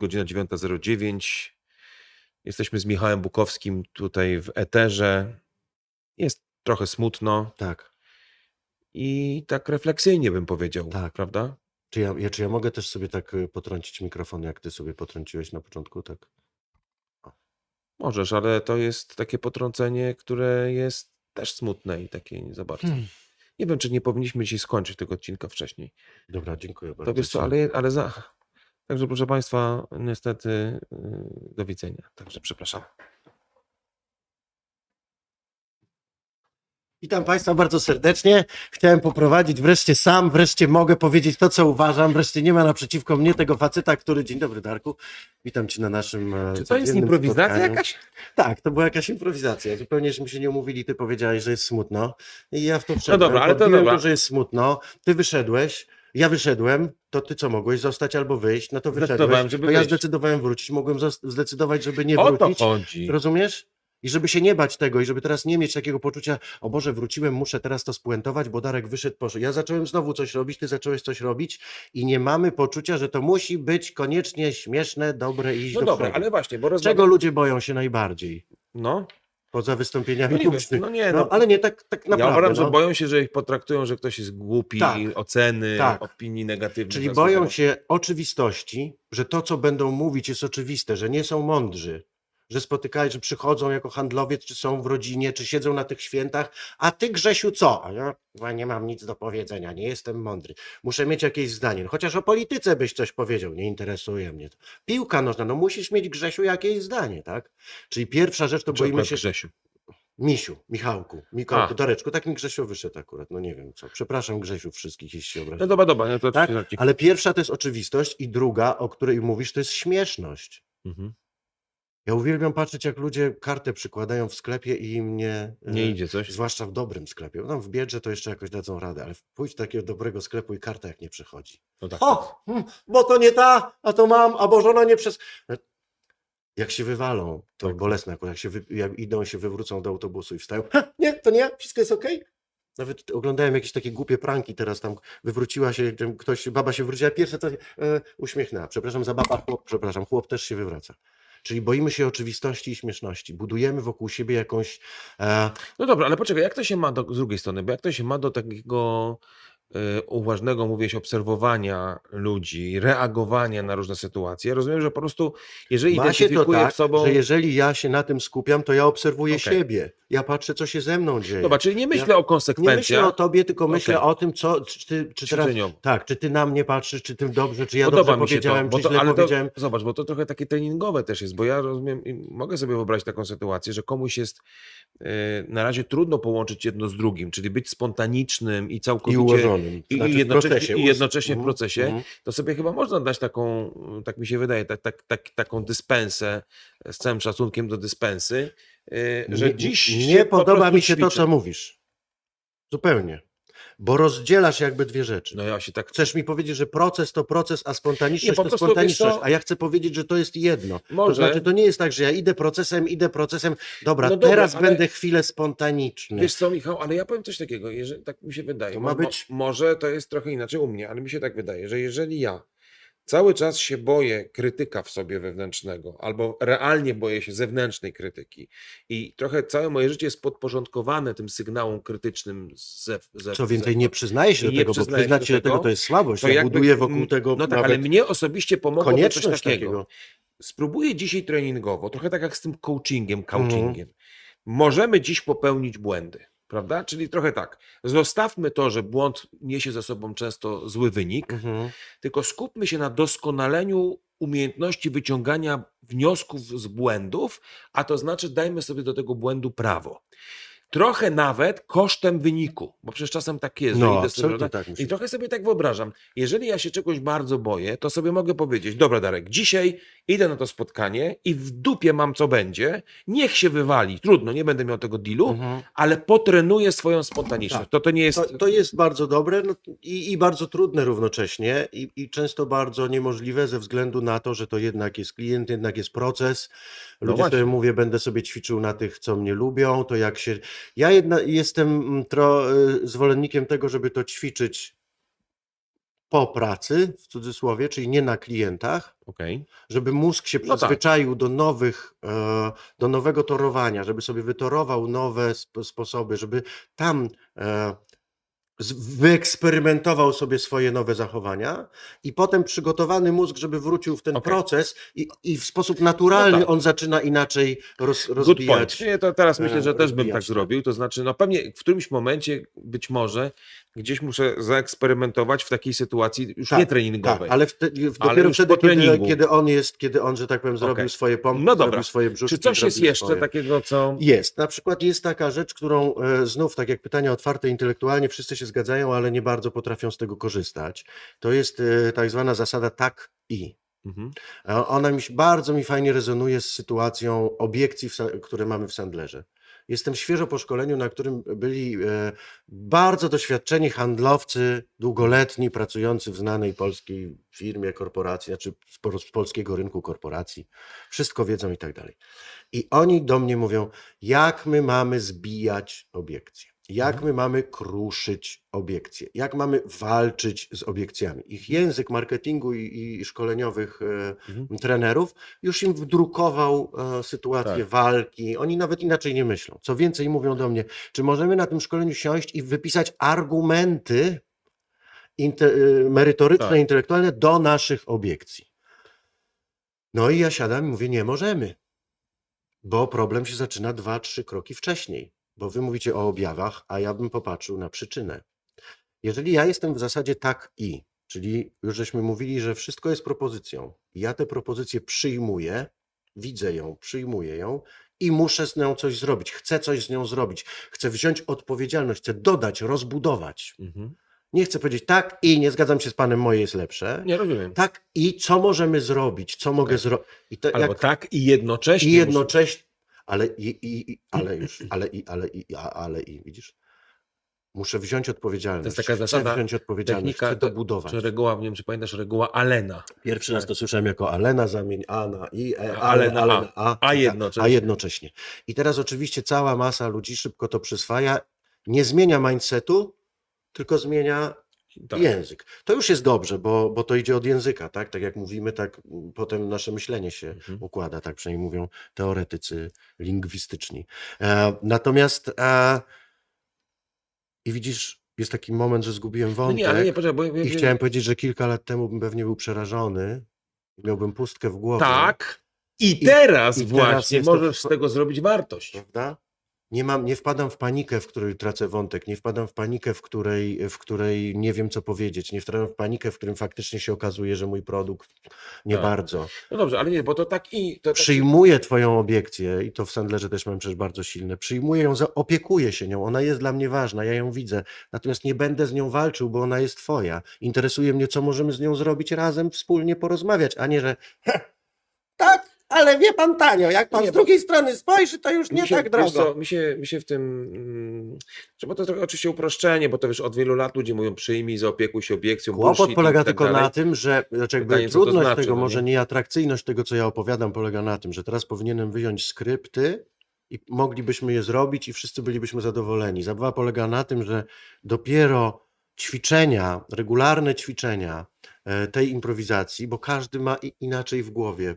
Godzina 9.09. Jesteśmy z Michałem Bukowskim tutaj w Eterze. Jest trochę smutno Tak, i tak refleksyjnie bym powiedział, Tak. prawda? czy ja, ja, czy ja mogę też sobie tak y, potrącić mikrofon, jak ty sobie potrąciłeś na początku, tak? Możesz, ale to jest takie potrącenie, które jest też smutne i takie nie za bardzo. Hmm. Nie wiem, czy nie powinniśmy dzisiaj skończyć tego odcinka wcześniej. Dobra, dziękuję bardzo. To wiesz co, ale, ale za... Także proszę Państwa, niestety yy, do widzenia. Także przepraszam. Witam Państwa bardzo serdecznie. Chciałem poprowadzić wreszcie sam, wreszcie mogę powiedzieć to, co uważam. Wreszcie nie ma naprzeciwko mnie tego faceta, który. Dzień dobry, Darku. Witam Cię na naszym. e, Czy to jest improwizacja spotkaniu. jakaś? Tak, to była jakaś improwizacja. Zupełnie żeśmy się nie umówili. Ty powiedziałeś, że jest smutno. I ja w to wszedłem. dobra, ale to Podbiłem dobra. że jest smutno. Ty wyszedłeś. Ja wyszedłem, to ty co mogłeś? Zostać albo wyjść? No to wyszedłeś. Żeby to ja zdecydowałem wrócić. Mogłem zdecydować, żeby nie O to wrócić. chodzi. Rozumiesz? I żeby się nie bać tego i żeby teraz nie mieć takiego poczucia, o Boże, wróciłem, muszę teraz to spuentować, bo Darek wyszedł, poszedł. Ja zacząłem znowu coś robić, ty zacząłeś coś robić i nie mamy poczucia, że to musi być koniecznie śmieszne, dobre i iść No do dobra, przodu. ale właśnie, bo Czego rozmawiam... ludzie boją się najbardziej? No, Poza wystąpieniami no no nie, No, no, ale nie tak, tak ja naprawdę. uważam, że no. boją się, że ich potraktują, że ktoś jest głupi, Tak. oceny, Tak. opinii negatywnych. Czyli boją się oczywistości, że to, co będą mówić, jest oczywiste, że nie są mądrzy, że spotykają, że przychodzą jako handlowiec, czy są w rodzinie, czy siedzą na tych świętach, a ty, Grzesiu, co? A ja chyba nie mam nic do powiedzenia, nie jestem mądry. Muszę mieć jakieś zdanie. No, Chociaż o polityce byś coś powiedział, nie interesuje mnie to. Piłka nożna, no musisz mieć, Grzesiu, jakieś zdanie, tak? Czyli pierwsza rzecz, to boimy się... Grzesiu. Misiu, Michałku, Mikołku, A. Dareczku, tak mi Grzesiu wyszedł akurat, no nie wiem co. Przepraszam Grzesiu wszystkich, jeśli się No obraziłem. dobra, dobra, no to Tak, ale pierwsza to jest oczywistość i druga, o której mówisz, to jest śmieszność. Mhm. Ja uwielbiam patrzeć, jak ludzie kartę przykładają w sklepie i im nie... Nie e, idzie coś. Zwłaszcza w dobrym sklepie. Bo Tam w biedrze to jeszcze jakoś dadzą radę, ale pójdź do takiego dobrego sklepu i karta jak nie przychodzi. No tak. O, hmm, bo to nie ta, a to mam, a bo żona nie przez... Jak się wywalą, to Tak. bolesne akurat, jak, się wy, jak idą, się wywrócą do autobusu i wstają, ha, nie, to nie, wszystko jest okej. Nawet oglądałem jakieś takie głupie pranki teraz tam, wywróciła się, tam ktoś, baba się wróciła, pierwsze co, e, uśmiechnęła, przepraszam za baba, chłop, przepraszam, chłop też się wywraca. Czyli boimy się oczywistości i śmieszności. Budujemy wokół siebie jakąś. E, No dobra, ale poczekaj, jak to się ma do, z drugiej strony, bo jak to się ma do takiego uważnego, mówię, obserwowania ludzi, reagowania na różne sytuacje. Ja rozumiem, że po prostu, jeżeli ma się to identyfikuję tak, w sobą... że jeżeli ja się na tym skupiam, to ja obserwuję Okej. siebie. Ja patrzę, co się ze mną dzieje. Dobra, czyli nie myślę o Nie myślę konsekwencjach, o tobie, tylko myślę Okej. o tym, co, czy, ty- czy teraz, tak, czy ty na mnie patrzysz, czy ty dobrze, czy ja Podoba dobrze to, powiedziałem, bo czy to, źle ale to, powiedziałem. zobacz, bo to trochę takie treningowe też jest, bo ja rozumiem, i mogę sobie wyobrazić taką sytuację, że komuś jest y, na razie trudno połączyć jedno z drugim, czyli być spontanicznym i I całkowicie ułożonym. I- i Znaczy w jednocześnie- procesie, i jednocześnie w Mhm, procesie. mhm. to sobie chyba można dać taką, tak mi się wydaje, tak, tak, tak, taką dyspensę, z całym szacunkiem do dyspensy, y, że nie, dziś nie podoba mi się to, co mówisz. Zupełnie. Bo rozdzielasz jakby dwie rzeczy. No ja się tak Chcesz mi powiedzieć, że proces to proces, a Nie, spontaniczność po to spontaniczność. co- A ja chcę powiedzieć, że to jest jedno. To Może. znaczy, to nie jest tak, że ja idę procesem, idę procesem. Dobra, No dobra, teraz ale- będę chwilę spontaniczny. Wiesz co, Michał, ale ja powiem coś takiego, jeżeli, tak mi się wydaje. To mo- ma mo- być- może to jest trochę inaczej u mnie, ale mi się tak wydaje, że jeżeli ja cały czas się boję krytyka w sobie wewnętrznego, albo realnie boję się zewnętrznej krytyki i trochę całe moje życie jest podporządkowane tym sygnałom krytycznym z zew, zew, Co więcej, zew- nie przyznaje się do tego, bo przyznać się do tego tego, to jest słabość. to Ja jakby- buduję wokół tego No tak, ale mnie osobiście pomogło coś takiego. takiego. Spróbuję dzisiaj treningowo, trochę tak jak z tym coachingiem, Mhm. coachingiem. Możemy dziś popełnić błędy, prawda? Czyli trochę tak. Zostawmy to, że błąd niesie za sobą często zły wynik, Mhm. tylko skupmy się na doskonaleniu umiejętności wyciągania wniosków z błędów, a to znaczy dajmy sobie do tego błędu prawo. Trochę nawet kosztem wyniku, bo przecież czasem tak jest, że No, sobie, tak I trochę sobie tak wyobrażam, jeżeli ja się czegoś bardzo boję, to sobie mogę powiedzieć, dobra Darek, dzisiaj idę na to spotkanie i w dupie mam co będzie, niech się wywali, trudno, nie będę miał tego dealu, Mhm. ale potrenuję swoją spontaniczność. Tak. To, to nie jest... To, to jest bardzo dobre no, i, i bardzo trudne równocześnie i, i często bardzo niemożliwe ze względu na to, że to jednak jest klient, jednak jest proces. No Ludzie właśnie. sobie mówię, będę sobie ćwiczył na tych, co mnie lubią, to jak się... Ja jedna, jestem mm, tro, y, zwolennikiem tego, żeby to ćwiczyć po pracy, w cudzysłowie, czyli nie na klientach, Okej. żeby mózg się No tak. przyzwyczaił do nowych, e, do nowego torowania, żeby sobie wytorował nowe sp- sposoby, żeby tam e, wyeksperymentował sobie swoje nowe zachowania i potem przygotowany mózg, żeby wrócił w ten Okej. proces i, i w sposób naturalny No tak. on zaczyna inaczej roz, rozwijać. Nie, to teraz myślę, e, że też bym tak to. zrobił. To znaczy, no pewnie w którymś momencie, być może, gdzieś muszę zaeksperymentować w takiej sytuacji już Tak, nie Tak, treningowej. ale wtedy, Ale dopiero wtedy, kiedy, kiedy on jest, kiedy on, że tak powiem, zrobił Okej. swoje pompy, No dobra. swoje brzuszki. Czy coś jest jeszcze swoje... takiego, co. Jest. Na przykład jest taka rzecz, którą e, znów, tak jak pytania otwarte intelektualnie, wszyscy się zgadzają, ale nie bardzo potrafią z tego korzystać. To jest e, tak zwana zasada tak i. Mhm. A Ona mi, bardzo mi fajnie rezonuje z sytuacją obiekcji, w, które mamy w Sandlerze. Jestem świeżo po szkoleniu, na którym byli e, bardzo doświadczeni handlowcy, długoletni, pracujący w znanej polskiej firmie, korporacji, znaczy z, po- z polskiego rynku korporacji. Wszystko wiedzą i tak dalej. I oni do mnie mówią, jak my mamy zbijać obiekcje, jak Mhm. my mamy kruszyć obiekcje, jak mamy walczyć z obiekcjami. Ich język marketingu i, i szkoleniowych e, Mhm. trenerów już im wdrukował e, sytuację Tak. walki. Oni nawet inaczej nie myślą. Co więcej, mówią do mnie, czy możemy na tym szkoleniu siąść i wypisać argumenty inte, e, merytoryczne, Tak. intelektualne do naszych obiekcji. No i ja siadam i mówię, nie możemy, bo problem się zaczyna dwa, trzy kroki wcześniej, bo wy mówicie o objawach, a ja bym popatrzył na przyczynę. Jeżeli ja jestem w zasadzie tak i, czyli już żeśmy mówili, że wszystko jest propozycją, ja tę propozycję przyjmuję, widzę ją, przyjmuję ją i muszę z nią coś zrobić, chcę coś z nią zrobić, chcę wziąć odpowiedzialność, chcę dodać, rozbudować. Mhm. Nie chcę powiedzieć tak i nie zgadzam się z panem, moje jest lepsze. Nie rozumiem. Tak i co możemy zrobić, co mogę Okej. zrobić. Albo jak tak i jednocześnie. i jednocześnie, ale i, i, i ale już, ale i, ale i, a- ale i, widzisz? Muszę wziąć odpowiedzialność. To jest taka zasada, wziąć odpowiedzialność, Technika, chcę dobudować. czy reguła, nie wiem, czy pamiętasz, reguła Alena. Pierwszy raz to słyszałem jako Alena, zamień A na I, e, A, ale, ale na ale, A. a, A jednocześnie. a jednocześnie. I teraz oczywiście cała masa ludzi szybko to przyswaja, nie zmienia mindsetu, tylko zmienia Tak. język. To już jest dobrze, bo, bo to idzie od języka, tak? Tak jak mówimy, tak potem nasze myślenie się Mhm. układa, tak przynajmniej mówią teoretycy lingwistyczni. E, natomiast e, i widzisz, jest taki moment, że zgubiłem No wątek nie, ale nie, poczekaj, bo... i chciałem powiedzieć, że kilka lat temu bym pewnie był przerażony, miałbym pustkę w głowie. Tak. I teraz i teraz właśnie jest to- możesz z tego zrobić wartość. Prawda? Nie, mam, nie wpadam w panikę, w której tracę wątek, nie wpadam w panikę, w której, w której nie wiem, co powiedzieć, nie wpadam w panikę, w którym faktycznie się okazuje, że mój produkt nie Tak. bardzo. No dobrze, ale nie, bo to tak i... To tak... Przyjmuję Twoją obiekcję i to w Sandlerze też mam przecież bardzo silne. Przyjmuję ją, opiekuję się nią, ona jest dla mnie ważna, ja ją widzę. Natomiast nie będę z nią walczył, bo ona jest Twoja. Interesuje mnie, co możemy z nią zrobić razem, wspólnie porozmawiać, a nie, że "Heh, tak, ale wie Pan tanio, jak Pan Nie, z bo- drugiej strony spojrzy, to już nie mi się, tak drogo. Co, mi, się, mi się w tym, mm, że bo to trochę oczywiście uproszczenie, bo to wiesz, od wielu lat ludzie mówią przyjmij, zaopiekuj się obiekcją, Kłopot polega tak tylko dalej. na tym, że znaczy jakby Pytanie, co to trudność znaczy, tego, no może nie? nie atrakcyjność tego, co ja opowiadam, polega na tym, że teraz powinienem wyjąć skrypty i moglibyśmy je zrobić i wszyscy bylibyśmy zadowoleni. Zabawa polega na tym, że dopiero ćwiczenia, regularne ćwiczenia e, tej improwizacji, bo każdy ma inaczej w głowie.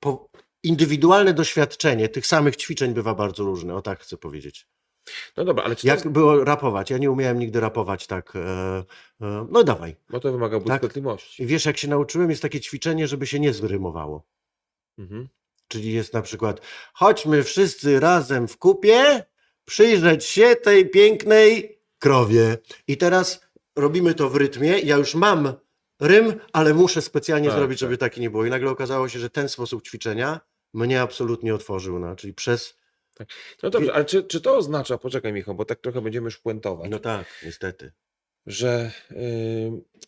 Po, indywidualne doświadczenie tych samych ćwiczeń bywa bardzo różne, o tak chcę powiedzieć. No dobra, ale czy Jak to, było rapować? Ja nie umiałem nigdy rapować tak. E, e, no dawaj. bo to wymaga Tak. błyskotliwości. I wiesz, jak się nauczyłem, jest takie ćwiczenie, żeby się nie zrymowało. Mhm. Czyli jest na przykład, chodźmy wszyscy razem w kupie, przyjrzeć się tej pięknej krowie. I teraz robimy to w rytmie. Ja już mam rym, ale muszę specjalnie Tak, zrobić, tak. żeby taki nie było. I nagle okazało się, że ten sposób ćwiczenia mnie absolutnie otworzył. No, czyli przez. No dobrze, ale czy, czy to oznacza, poczekaj Michał, bo tak trochę będziemy już puentować, No tak, niestety. że y,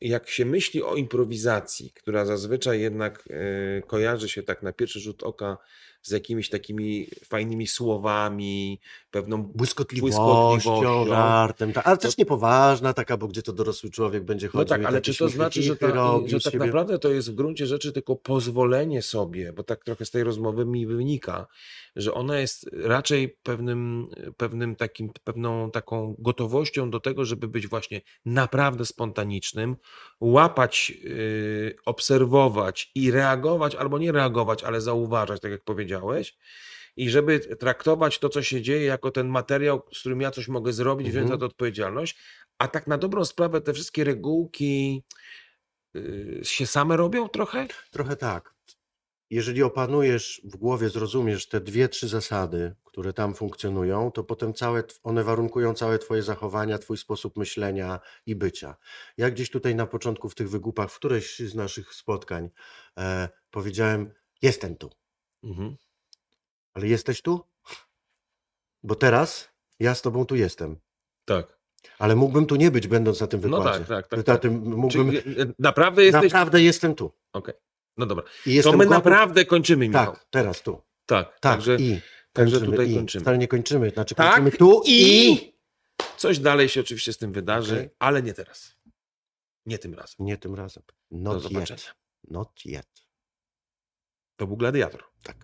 jak się myśli o improwizacji, która zazwyczaj jednak y, kojarzy się tak na pierwszy rzut oka z jakimiś takimi fajnymi słowami, pewną Błyskotliwością, Błyskotliwością. żartem, ale też niepoważna taka, bo gdzie to dorosły człowiek będzie No chodził tak, i ale czy to znaczy, że, ta, że tak siebie? naprawdę to jest w gruncie rzeczy tylko pozwolenie sobie, bo tak trochę z tej rozmowy mi wynika, że ona jest raczej pewnym, pewnym takim, pewną taką gotowością do tego, żeby być właśnie naprawdę spontanicznym, łapać, yy, obserwować i reagować, albo nie reagować, ale zauważać, tak jak powiedziałeś. I żeby traktować to, co się dzieje, jako ten materiał, z którym ja coś mogę zrobić, wziąć za Mhm. to odpowiedzialność, a tak na dobrą sprawę te wszystkie regułki yy, się same robią trochę? Trochę tak. Jeżeli opanujesz w głowie, zrozumiesz te dwie, trzy zasady, które tam funkcjonują, to potem całe, one warunkują całe twoje zachowania, twój sposób myślenia i bycia. Ja gdzieś tutaj na początku w tych wygłupach, w którejś z naszych spotkań e, powiedziałem, jestem tu. Mhm. Ale jesteś tu? Bo teraz ja z tobą tu jestem. Tak. Ale mógłbym tu nie być, będąc na tym No wykładzie. tak, tak, tak, Na tak. tym mógłbym... Czyli e, naprawdę jesteś. Naprawdę jestem tu. Okej. No dobra. I To my gotów- naprawdę kończymy, Michał. Tak, teraz tu. Tak. Tak, Także i także kończymy, tutaj i. kończymy. Wcale nie kończymy, znaczy Tak, kończymy tu i- i... coś dalej się oczywiście z tym wydarzy, Okej. ale nie teraz. Nie tym razem. Nie tym razem. Do Not zobaczenia. yet. Not yet. To był gladiator. Tak.